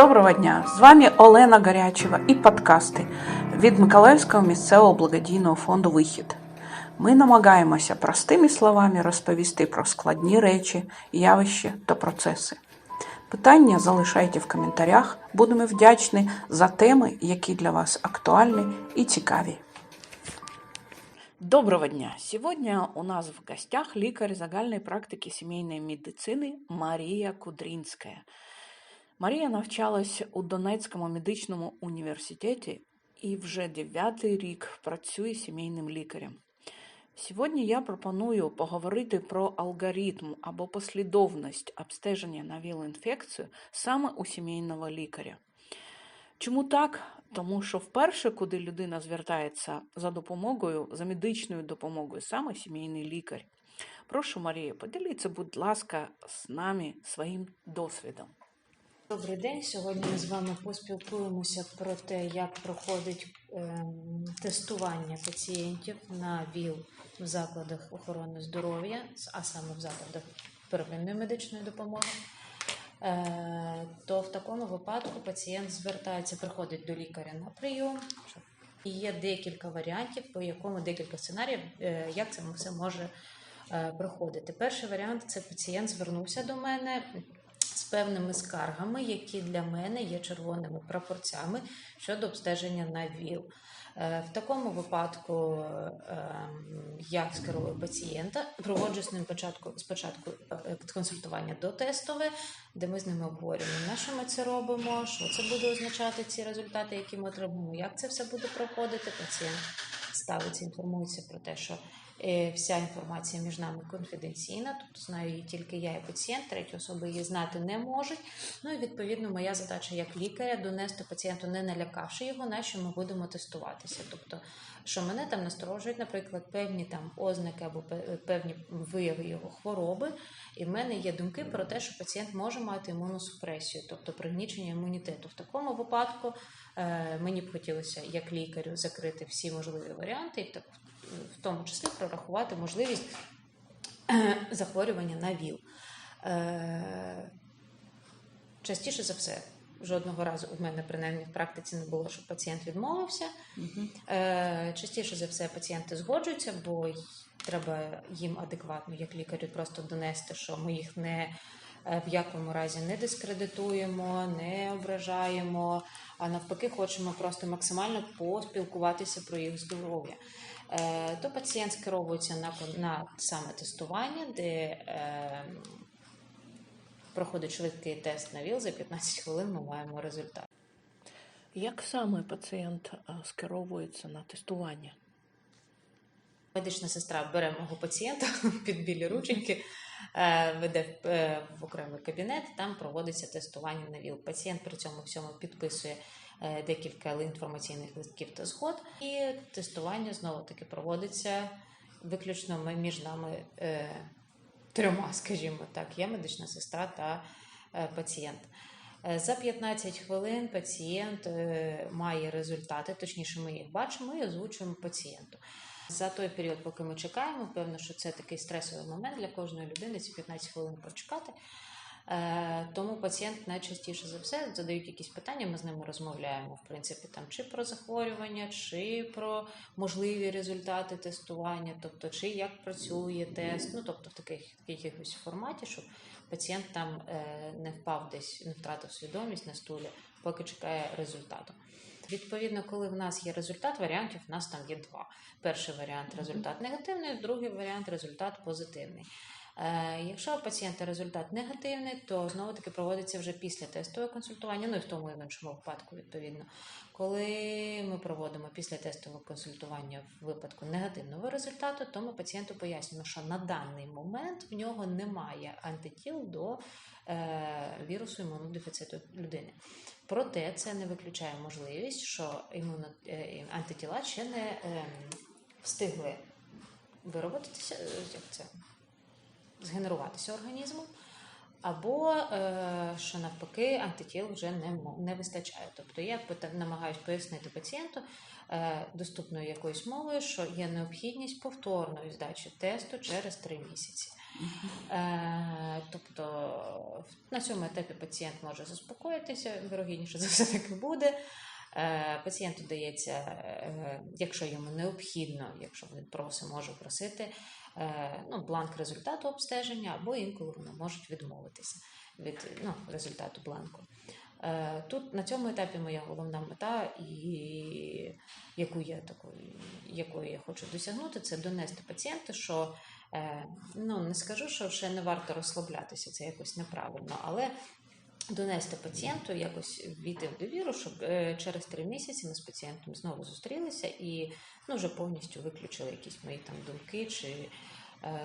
Доброго дня! З вами Олена Гарячева і подкасти від Миколаївського місцевого благодійного фонду Вихід. Ми намагаємося простими словами розповісти про складні речі, явища та процеси. Питання залишайте в коментарях. Будемо вдячні за теми, які для вас актуальні і цікаві. Доброго дня! Сегодня у нас в гостях лікар загальної практики сімейної медицини Марія Кудрінська. Марія навчалась у Донецькому медичному університеті і вже дев'ятий рік працює сімейним лікарем. Сьогодні я пропоную поговорити про алгоритм або послідовність обстеження на ВІЛ-інфекцію саме у сімейного лікаря. Чому так? Тому що вперше, куди людина звертається за допомогою, за медичною допомогою, саме сімейний лікар. Прошу, Марія, поділіться, будь ласка, з нами своїм досвідом. Добрий день. Сьогодні ми з вами поспілкуємося про те, як проходить ем, тестування пацієнтів на ВІЛ в закладах охорони здоров'я, а саме в закладах первинної медичної допомоги. Е, то в такому випадку пацієнт звертається, приходить до лікаря на прийом. І є декілька варіантів, по якому декілька сценаріїв, е, як це все може е, проходити. Перший варіант це пацієнт звернувся до мене певними скаргами, які для мене є червоними прапорцями щодо обстеження на ВІЛ. Е, В такому випадку е, я скерую пацієнта, проводжу з ним початку, спочатку е, консультування дотестове, де ми з ними обговорюємо, на що ми це робимо, що це буде означати ці результати, які ми отримуємо, як це все буде проходити. Пацієнт ставиться, інформується про те, що вся інформація між нами конфіденційна, тобто знаю її тільки я і пацієнт, треті особи її знати не можуть. Ну і відповідно моя задача як лікаря донести пацієнту, не налякавши його, на що ми будемо тестуватися. Тобто, що мене там насторожують, наприклад, певні там ознаки або певні вияви його хвороби, і в мене є думки про те, що пацієнт може мати імуносупресію, тобто пригнічення імунітету. В такому випадку е, мені б хотілося як лікарю закрити всі можливі варіанти, і в тому числі прорахувати можливість е, захворювання на ВІЛ. Е, частіше за все, жодного разу у мене принаймні в практиці не було, що пацієнт відмовився. Е, Частіше за все пацієнти згоджуються, бо треба їм адекватно, як лікарю, просто донести, що ми їх не в якому разі не дискредитуємо, не ображаємо, а навпаки, хочемо просто максимально поспілкуватися про їх здоров'я. Е, То пацієнт скеровується на, на саме тестування, де е, проходить швидкий тест на ВІЛ, за 15 хвилин ми маємо результат. Як саме пацієнт е, скеровується на тестування? Медична сестра бере мого пацієнта під білі рученьки, веде в, е, окремий кабінет, там проводиться тестування на ВІЛ. Пацієнт при цьому всьому підписує е, декілька інформаційних листків та згод, і тестування знову таки проводиться виключно між нами е, трьома, скажімо так, я медична сестра та е, пацієнт. Е, За 15 хвилин пацієнт е, має результати, точніше, ми їх бачимо і озвучуємо пацієнту. За той період, поки ми чекаємо, певно, що це такий стресовий момент для кожної людини, ці 15 хвилин почекати. Е, Тому пацієнт найчастіше за все задають якісь питання, ми з ними розмовляємо, в принципі, там чи про захворювання, чи про можливі результати тестування, тобто чи як працює тест, ну тобто в таких якихось форматі, щоб пацієнт там е, не впав десь, не втратив свідомість на стулі, поки чекає результату. Відповідно, коли в нас є результат, варіантів в нас там є два. Перший варіант результат негативний, другий варіант результат позитивний. Е, Якщо у пацієнта результат негативний, то знову таки проводиться вже після тестове консультування, ну і в тому і в іншому випадку, відповідно. Коли ми проводимо після тестового консультування в випадку негативного результату, то ми пацієнту пояснюємо, що на даний момент в нього немає антитіл до е, вірусу імунодефіциту людини. Проте це не виключає можливість, що імуно, е, антитіла ще не е, встигли виробитися, е, як це, згенеруватися організмом, або що навпаки антитіл вже не, не вистачає. Тобто я намагаюся пояснити пацієнту доступною якоюсь мовою, що є необхідність повторної здачі тесту через три місяці. Е, тобто на цьому етапі пацієнт може заспокоїтися, вирогідніше за все таки буде. Е, Пацієнту дається, е, якщо йому необхідно, якщо він просить, може просити ну, бланк результату обстеження, або інколи вони можуть відмовитися від ну, результату бланку. Тут на цьому етапі моя головна мета, і яку я такою, якою я хочу досягнути, це донести пацієнту, що ну не скажу, що ще не варто розслаблятися, це якось неправильно, але донести пацієнту якось війти в довіру, щоб е, через три місяці ми з пацієнтом знову зустрілися і ну, вже повністю виключили якісь мої там думки чи е,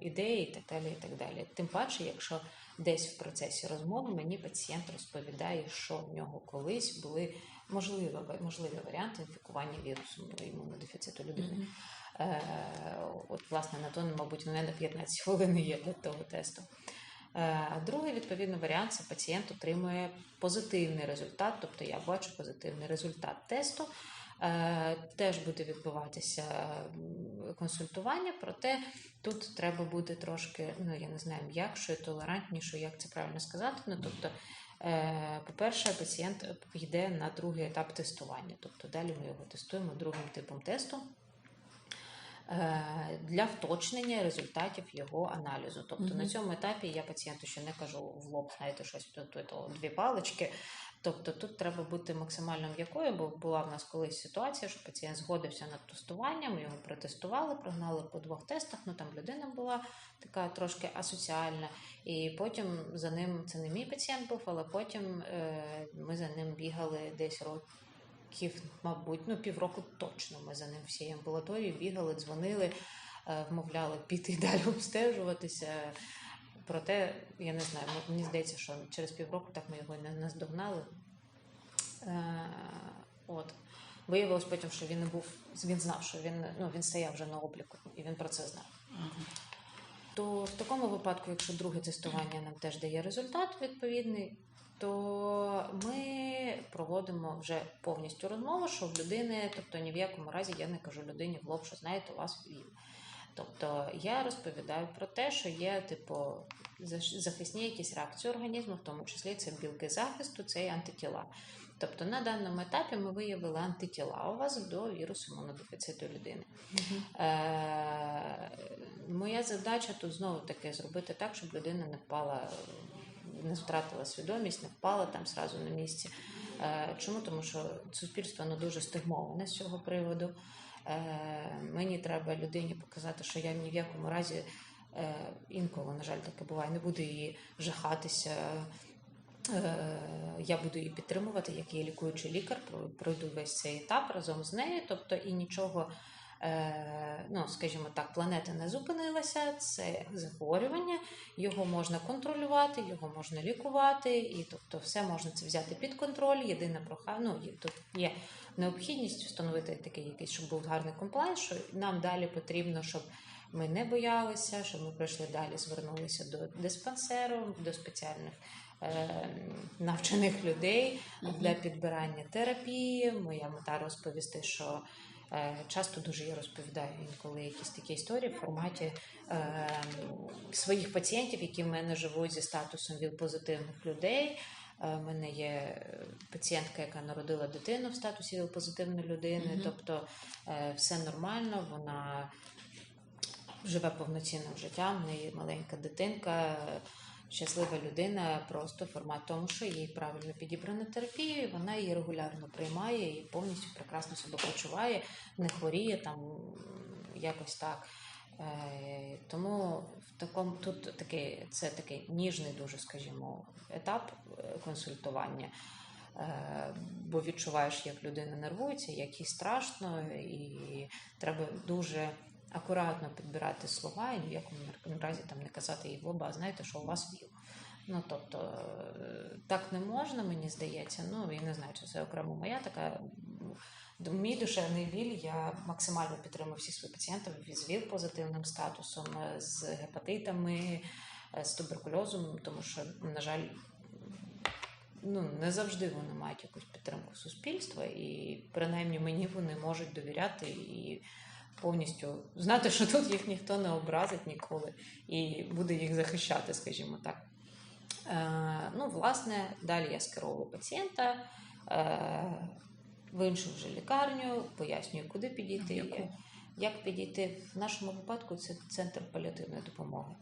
ідеї, і так далі. і так далі. Тим паче, якщо десь в процесі розмови мені пацієнт розповідає, що в нього колись були можливі, можливі варіанти інфікування вірусом імунодефіциту людини. Е, От, власне, на то, мабуть, мене 15 хвилин є для того тесту. Е, А другий відповідно варіант це пацієнт отримує позитивний результат, тобто я бачу позитивний результат тесту. Е, Теж буде відбуватися консультування, проте тут треба бути трошки, ну я не знаю, м'якшою, толерантнішою, як це правильно сказати. Ну тобто, е, по-перше, пацієнт йде на другий етап тестування, тобто далі ми його тестуємо другим типом тесту. Е, Для вточнення результатів його аналізу. Тобто Мгм. на цьому етапі я пацієнту ще не кажу в лоб, знаєте, щось тут, тут, тут, дві палички. Тобто тут треба бути максимально м'якою, бо була в нас колись ситуація, що пацієнт згодився над тестуванням, його протестували, прогнали по двох тестах. Ну там людина була така трошки асоціальна, і потім за ним це не мій пацієнт був, але потім е, ми за ним бігали десь років, мабуть, ну півроку точно. Ми за ним всією амбулаторією бігали, дзвонили, е, вмовляли піти далі обстежуватися. Проте, я не знаю, мені здається, що через півроку так ми його не наздогнали. Е, от. Виявилось потім, що він не був, він знав, що він, ну, він стояв вже на обліку, і він про це знав. То в такому випадку, якщо друге тестування нам теж дає результат відповідний, то ми проводимо вже повністю розмову, що в людини, тобто ні в якому разі я не кажу людині в лоб, що знаєте, у вас ВІЛ. Тобто я розповідаю про те, що є типу захисні якісь реакції організму, в тому числі це білки захисту, це і антитіла. Тобто на даному етапі ми виявили антитіла у вас до вірусу імунодефіциту людини. Е, моя задача тут знову таки зробити так, щоб людина не впала, не втратила свідомість, не впала там зразу на місці. Е, Чому? Тому що суспільство воно дуже стигмоване з цього приводу. Е, Мені треба людині показати, що я ні в якому разі е, інколи, на жаль, таке буває, не буду її жахатися. Я буду її підтримувати, як її лікуючий лікар, пройду весь цей етап разом з нею. Тобто і нічого, ну скажімо так, планета не зупинилася. Це захворювання, його можна контролювати, його можна лікувати, і тобто все можна це взяти під контроль. Єдине прохання, ну, тут є необхідність встановити такий якийсь, щоб був гарний комплайнс, що нам далі потрібно, щоб ми не боялися, щоб ми прийшли далі, звернулися до диспансеру, до спеціальних е, навчених людей для підбирання терапії. Моя мета розповісти, що е, часто дуже я розповідаю інколи якісь такі історії в форматі е, своїх пацієнтів, які в мене живуть зі статусом ВІЛ-позитивних людей. Е, У мене є пацієнтка, яка народила дитину в статусі ВІЛ-позитивної людини, Мгм. тобто е, все нормально, вона живе повноцінним життям, в неї маленька дитинка, щаслива людина, просто формат тому, що їй правильно підібрана терапія, і вона її регулярно приймає і повністю прекрасно себе почуває, не хворіє там якось так. Е, Тому в такому тут такий це такий ніжний, дуже скажімо, етап е, консультування. Е, Бо відчуваєш, як людина нервується, як їй страшно, і треба дуже акуратно підбирати слова і ні в якому разі там не казати їй в лоба, знаєте, що у вас віл. Ну тобто е, так не можна, мені здається. Ну я не знаю, чи це окремо моя така. Мій душевний біль, я максимально підтримую всіх своїх пацієнтів з ВІЛ позитивним статусом, е, з гепатитами, е, з туберкульозом, тому що, на жаль, ну, не завжди вони мають якусь підтримку суспільства, і принаймні мені вони можуть довіряти і повністю знати, що тут їх ніхто не образить ніколи і буде їх захищати, скажімо так. Е, ну, власне, далі я скеровую пацієнта е, в іншу вже лікарню, пояснюю, куди підійти, Яку? як підійти. В нашому випадку це центр паліативної допомоги.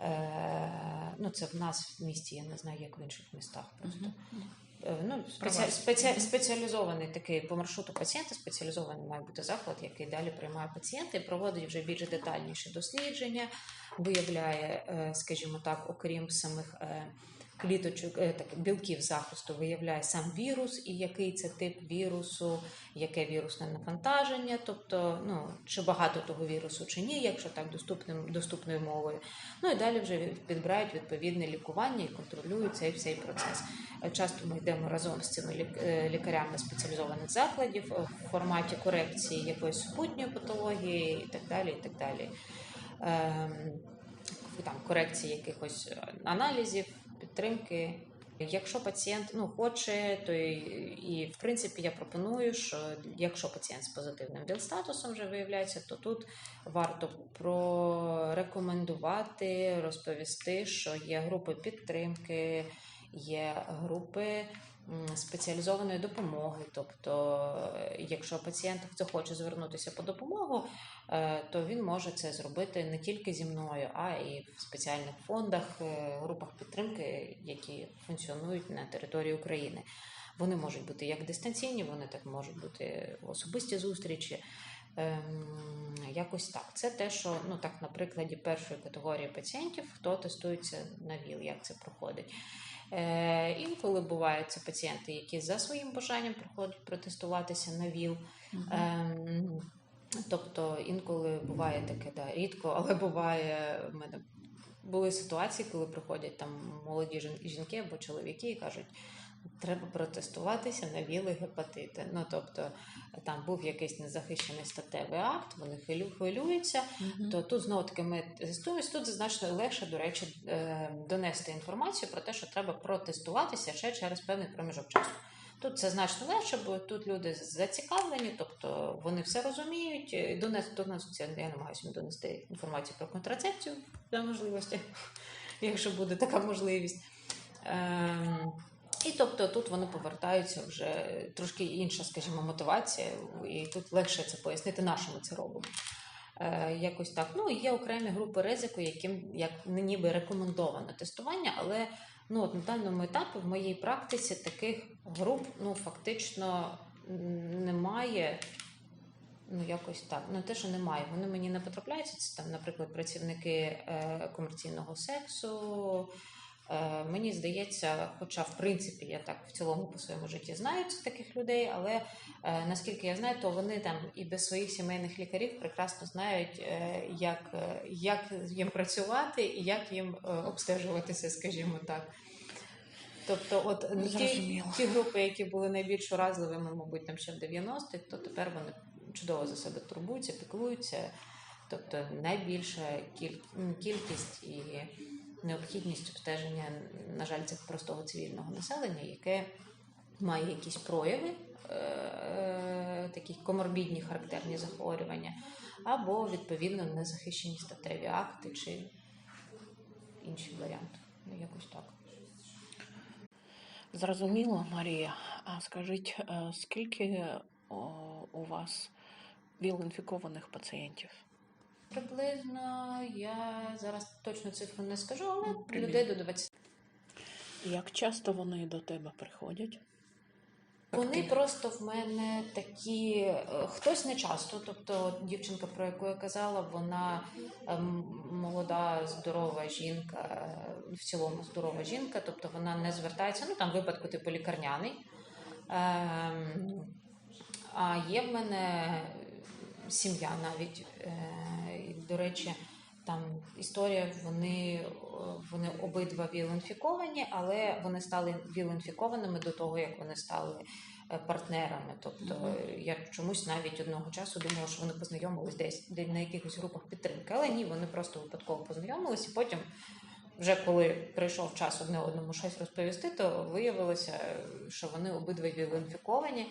Е, ну, це в нас в місті, я не знаю, як в інших містах просто. Мгм. Е, Ну, спеці... спеці... Спеціалізований такий по маршруту пацієнта, спеціалізований має бути заклад, який далі приймає пацієнта і проводить вже більш детальніші дослідження, виявляє, е, скажімо так, окрім самих е, кліточок, е, так, білків захисту, виявляє сам вірус і який це тип вірусу, яке вірусне навантаження, тобто ну, чи багато того вірусу, чи ні, якщо так доступним, доступною мовою. Ну і далі вже підбирають відповідне лікування і контролюють цей всей процес. Е, Часто ми йдемо разом з цими е, лікарями спеціалізованих закладів в форматі корекції якоїсь супутньої патології і так далі. І так далі. Ем, Там корекції якихось аналізів, підтримки. Якщо пацієнт ну, хоче, то і, і в принципі я пропоную, що якщо пацієнт з позитивним ВІЛ-статусом вже виявляється, то тут варто прорекомендувати, розповісти, що є групи підтримки, є групи спеціалізованої допомоги. Тобто, е, якщо пацієнт хоче звернутися по допомогу, е, то він може це зробити не тільки зі мною, а і в спеціальних фондах, е, групах підтримки, які функціонують на території України. Вони можуть бути як дистанційні, вони так можуть бути особисті зустрічі. Ем, якось так. Це те, що ну так на прикладі першої категорії пацієнтів, хто тестується на ВІЛ, як це проходить. Е, інколи бувають це пацієнти, які за своїм бажанням приходять протестуватися на ВІЛ. Ем, тобто інколи буває таке, да, рідко, але буває в мене були ситуації, коли приходять там молоді жінки або чоловіки і кажуть. Треба протестуватися на віли гепатити. Ну тобто там був якийсь незахищений статевий акт, вони хвилю- хвилюються. Мгм. То тут знову таки ми тестуємось. Тут значно легше, до речі, е, донести інформацію про те, що треба протестуватися ще через певний проміжок часу. Тут це значно легше, бо тут люди зацікавлені, тобто вони все розуміють. І Донес, донесуться, я намагаюся донести інформацію про контрацепцію за можливості, якщо буде така можливість. Ем, і тобто тут вони повертаються вже трошки інша, скажімо, мотивація, і тут легше це пояснити, на що ми це робимо. Е, якось так. Ну, є окремі групи ризику, яким як ніби рекомендовано тестування, але ну, от на даному етапі в моїй практиці таких груп ну, фактично немає. Ну, якось так. Ну, те, що немає. Вони мені не потрапляються. Це там, наприклад, працівники е, комерційного сексу. Е, мені здається, хоча в принципі я так в цілому по своєму житті знаю таких людей, але е, наскільки я знаю, то вони там і без своїх сімейних лікарів прекрасно знають, е, як, як їм працювати і як їм обстежуватися, скажімо так. Тобто, от ті, ті групи, які були найбільш уразливими, мабуть, там ще в 90-х, то тепер вони чудово за себе турбуються, піклуються. Тобто найбільша кіль- кількість і необхідність обстеження, на жаль, це простого цивільного населення, яке має якісь прояви, е, е, такі коморбідні характерні захворювання, або відповідно незахищені статеві акти чи інші варіанти. Ну, якось так. Зрозуміло, Марія. А скажіть, е, скільки у вас ВІЛ-інфікованих пацієнтів? Приблизно я зараз точно цифру не скажу, але Ну, приблизно. людей до 20. Як часто вони до тебе приходять? Вони Активно. просто в мене такі, е, хтось не часто. Тобто, дівчинка, про яку я казала, вона ем, молода, здорова жінка, е, в цілому здорова жінка, тобто вона не звертається, ну там випадку типу лікарняний. Ем, а є в мене сім'я навіть. До речі, там історія, вони, вони обидва віл-інфіковані, але вони стали віл-інфікованими до того, як вони стали е, партнерами. Тобто я чомусь навіть одного часу думала, що вони познайомились десь де- на якихось групах підтримки. Але ні, вони просто випадково познайомились, і потім, вже коли прийшов час одне одному щось розповісти, то виявилося, що вони обидва віл-інфіковані.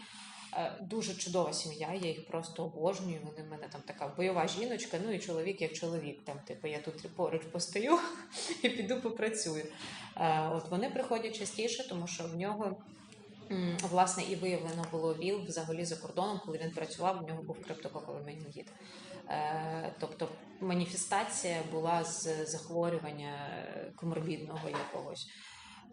Е, Дуже чудова сім'я, я їх просто обожнюю. Вони в мене там така бойова жіночка, ну і чоловік як чоловік. Там, типу, я тут поруч постою і піду попрацюю. Е, От вони приходять частіше, тому що в нього. Власне, і виявлено було ВІЛ взагалі за кордоном, коли він працював, в нього був криптококовий менінгіт. Е, Тобто маніфестація була з захворювання коморбідного якогось.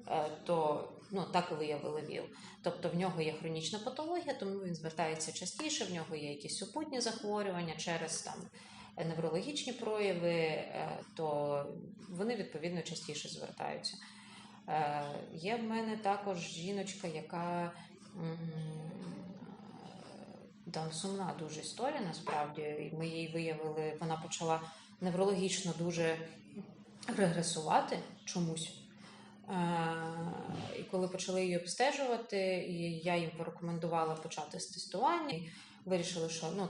Е, То ну, так і виявили ВІЛ. Тобто в нього є хронічна патологія, тому він звертається частіше, в нього є якісь супутні захворювання через там неврологічні прояви, е, то вони відповідно частіше звертаються. Е, Є в мене також жіночка, яка да, сумна дуже історія насправді. Ми її виявили, вона почала неврологічно дуже регресувати чомусь. І коли почали її обстежувати, і я їм порекомендувала почати з тестування, і вирішили, що ну.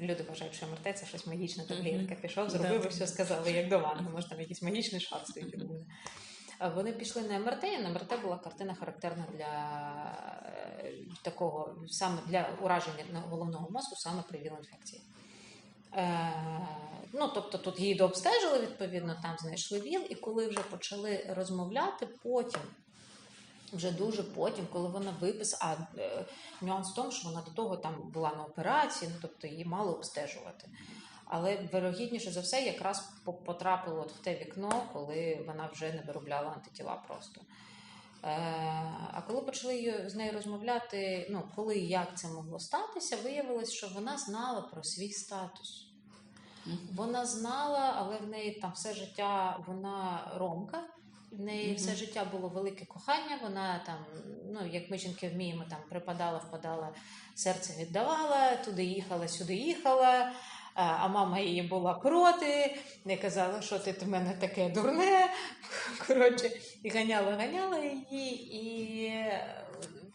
Люди вважають, що МРТ це щось магічне, таблетка. Пішов, зробив і все сказали, як до ванни. Може, там якийсь магічний шар стоїть. Вони пішли на МРТ, і на МРТ була картина характерна для е, такого, саме для ураження головного мозку, саме при ВІЛ-інфекції. Е, ну, тобто тут її дообстежили, відповідно, там знайшли ВІЛ, і коли вже почали розмовляти, потім, вже дуже потім, коли вона виписала, а е, нюанс в тому, що вона до того там була на операції, ну тобто її мали обстежувати. Але вирогідніше за все, якраз потрапило от в те вікно, коли вона вже не виробляла антитіла просто. Е, а коли почали з нею розмовляти, ну коли і як це могло статися, виявилось, що вона знала про свій статус. Вона знала, але в неї там все життя вона ромка. В неї все життя було велике кохання. Вона там, ну як ми жінки вміємо, там припадала, впадала, серце віддавала, туди їхала, сюди їхала. А мама її була проти, не казала, що ти в мене таке дурне. Коротше, і ганяла, ганяла її, і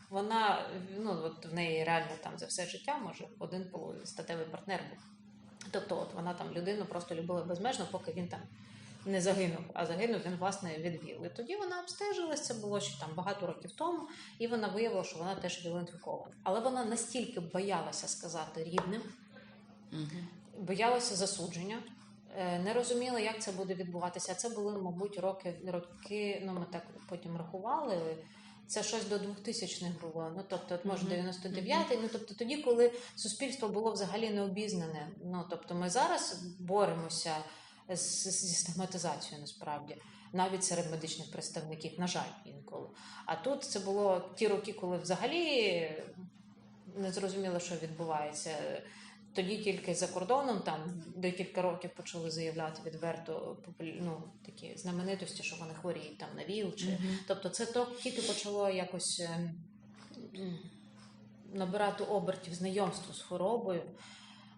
вона ну от в неї реально там за все життя, може, один статевий партнер був. Тобто, от вона там людину просто любила безмежно, поки він там не загинув, а загинув він власне від ВІЛ. І тоді вона обстежилась, це було ще там багато років тому, і вона виявила, що вона теж ВІЛ-інфікована. Але вона настільки боялася сказати рідним, боялася засудження. е, Не розуміла, як це буде відбуватися. Це були, мабуть, роки, роки, ну ми так потім рахували. Це щось до 2000-х було. Ну тобто, от, може, 99-й. Ну тобто, тоді, коли суспільство було взагалі не обізнане. Ну тобто, ми зараз боремося зі стигматизацією насправді, навіть серед медичних представників, на жаль, інколи. А тут це було ті роки, коли взагалі не зрозуміло, що відбувається. Тоді тільки за кордоном, там декілька років почали заявляти відверто ну, такі знаменитості, що вони хворіють там на ВІЛ. Чи... Тобто це то тільки почало якось ем, набирати обертів знайомство з хворобою.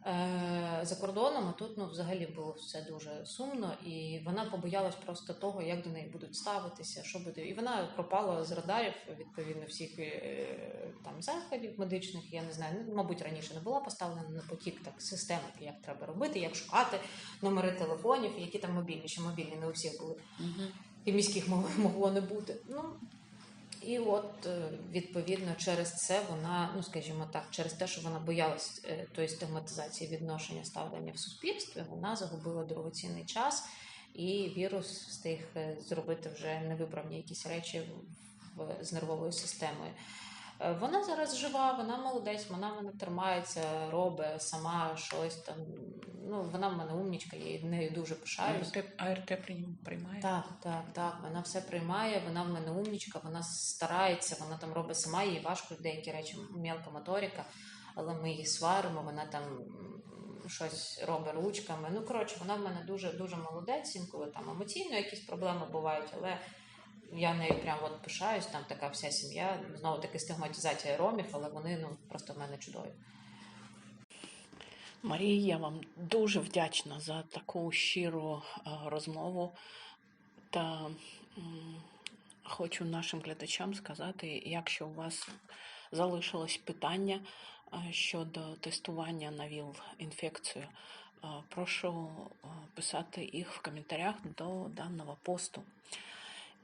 Е, за кордоном, а тут ну, взагалі було все дуже сумно, і вона побоялась просто того, як до неї будуть ставитися, що буде. І вона пропала з радарів відповідно всіх е, там заходів медичних. Я не знаю, ну, мабуть, раніше не була поставлена на потік так системи, як треба робити, як шукати номери телефонів, які там мобільні, ще мобільні не у всіх були і міських могло не бути. Ну і от е, відповідно через це вона, ну скажімо так, через те, що вона боялась е, тої стигматизації відношення ставлення в суспільстві, вона загубила дорогоцінний час, і вірус встиг е, зробити вже невиправні якісь речі в, з нервовою системою. Е, Вона зараз жива, вона молодець, вона в мене тримається, робить сама щось там. Ну, вона в мене умнічка, я нею дуже пишаюсь. АРТ, АРТ прийм- приймає? Так, так, так. Вона все приймає, вона в мене умнічка, вона старається, вона там робить сама, їй важко деякі речі, мелка моторика, але ми її сваримо, вона там щось робить ручками. Ну, коротше, вона в мене дуже дуже молодець, інколи там емоційно якісь проблеми бувають, але я нею прям от пишаюсь, там така вся сім'я. Знову таки стигматизація ромів, але вони ну просто в мене чудові. Марія, я вам дуже вдячна за таку щиру е, розмову. Та хочу нашим глядачам сказати, якщо у вас залишилось питання е, щодо тестування на ВІЛ-інфекцію, е, прошу писати їх в коментарях до даного посту.